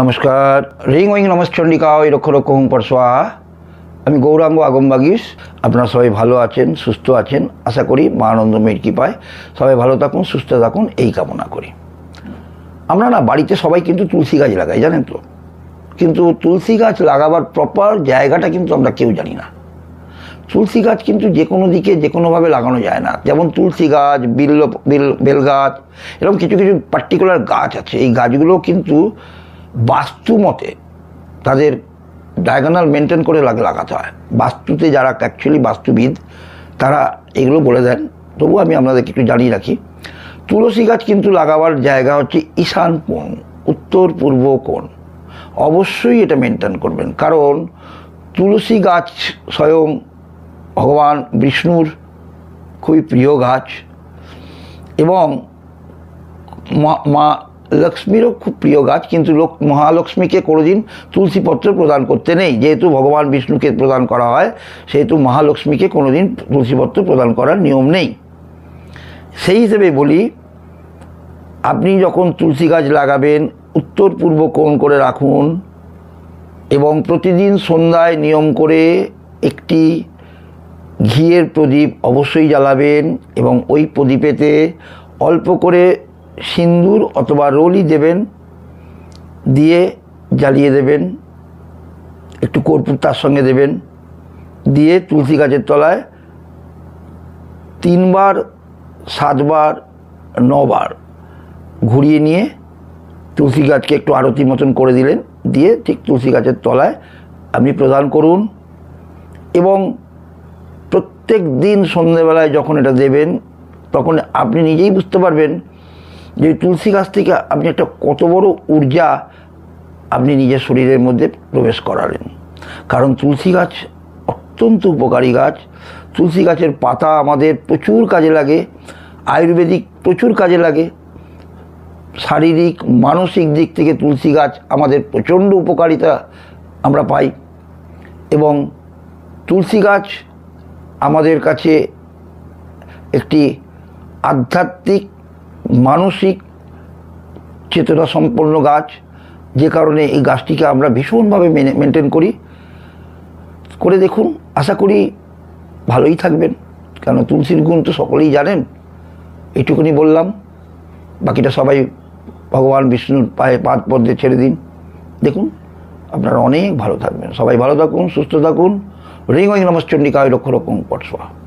নমস্কার। রিং ওইং নমস্চণ্ডিকা ওই রক্ষ রক্ষ হুম পরশোয়া আমি গৌরাঙ্গ আগমবাগিস আপনারা সবাই ভালো আছেন, সুস্থ আছেন। আশা করি মা আনন্দময়ীর কৃপায় সবাই ভালো থাকুন, সুস্থ থাকুন। এই কামনা করি। আমরা না বাড়িতে সবাই কিন্তু তুলসী গাছ লাগাই, জানেন তো? কিন্তু তুলসী গাছ লাগাবার প্রপার জায়গাটা কিন্তু আমরা কেউ জানি না। তুলসী গাছ কিন্তু যে কোনো দিকে, যে কোনোভাবে লাগানো যায় না। যেমন তুলসী গাছ, বিল বিল, বেল গাছ, এরকম কিছু কিছু পার্টিকুলার গাছ আছে। এই গাছগুলো কিন্তু বাস্তু মতে তাদের ডায়াগোনাল মেনটেন করে লাগে, লাগাতে হয়। বাস্তুতে যারা অ্যাকচুয়ালি বাস্তুবিদ, তারা এগুলো বলে দেন। তবু আমি আপনাদেরকে একটু জানিয়ে রাখি, তুলসী গাছ কিন্তু লাগাবার জায়গা হচ্ছে ঈশান কোণ, উত্তর পূর্ব কোণ। অবশ্যই এটা মেনটেন করবেন। কারণ তুলসী গাছ স্বয়ং ভগবান বিষ্ণুর খুবই প্রিয় গাছ এবং মা লক্ষ্মীরও খুব প্রিয় গাছ, কিন্তু লোক, মহালক্ষ্মীকে কোনোদিন তুলসীপত্র প্রদান করতে নেই। যেহেতু ভগবান বিষ্ণুকে প্রদান করা হয়, সেহেতু মহালক্ষ্মীকে কোনোদিন তুলসীপত্র প্রদান করার নিয়ম নেই। সেই হিসেবে বলি, আপনি যখন তুলসী গাছ লাগাবেন, উত্তর পূর্ব কোণ করে রাখুন এবং প্রতিদিন সন্ধ্যায় নিয়ম করে একটি ঘিয়ের প্রদীপ অবশ্যই জ্বালাবেন এবং ওই প্রদীপেতে অল্প করে সিন্দুর অথবা রোলই দেবেন, দিয়ে জ্বালিয়ে দেবেন, একটু কর্পূর তার সঙ্গে দেবেন, দিয়ে তুলসী গাছের তলায় তিনবার, সাতবার, নবার ঘুরিয়ে নিয়ে তুলসী গাছকে একটু আরতি মতন করে দিলেন, দিয়ে ঠিক তুলসী গাছের তলায় আপনি প্রদান করুন। এবং প্রত্যেক দিন সন্ধ্যেবেলায় যখন এটা দেবেন, তখন আপনি নিজেই বুঝতে পারবেন যে তুলসী গাছ থেকে আপনি একটা কত বড় ঊর্জা আপনি নিজের শরীরের মধ্যে প্রবেশ করালেন। কারণ তুলসী গাছ অত্যন্ত উপকারী গাছ। তুলসী গাছের পাতা আমাদের প্রচুর কাজে লাগে, আয়ুর্বেদিক প্রচুর কাজে লাগে। শারীরিক, মানসিক দিক থেকে তুলসী গাছ আমাদের প্রচণ্ড উপকারিতা আমরা পাই। এবং তুলসী গাছ আমাদের কাছে একটি আধ্যাত্মিক মানসিক চেতনা সম্পন্ন গাছ, যে কারণে এই গাছটিকে আমরা ভীষণভাবে মেনে মেনটেন করি। করে দেখুন, আশা করি ভালোই থাকবেন। কেন, তুলসীর গুণ তো সকলেই জানেন। এইটুকুনি বললাম। বাকিটা সবাই ভগবান বিষ্ণুর পায়ে পাদ পদ্মে ছেড়ে দিন। দেখুন, আপনারা অনেক ভালো থাকবেন। সবাই ভালো থাকুন, সুস্থ থাকুন। রিং ওই নমস্চণ্ডিকায় লক্ষ রকম পটসোয়া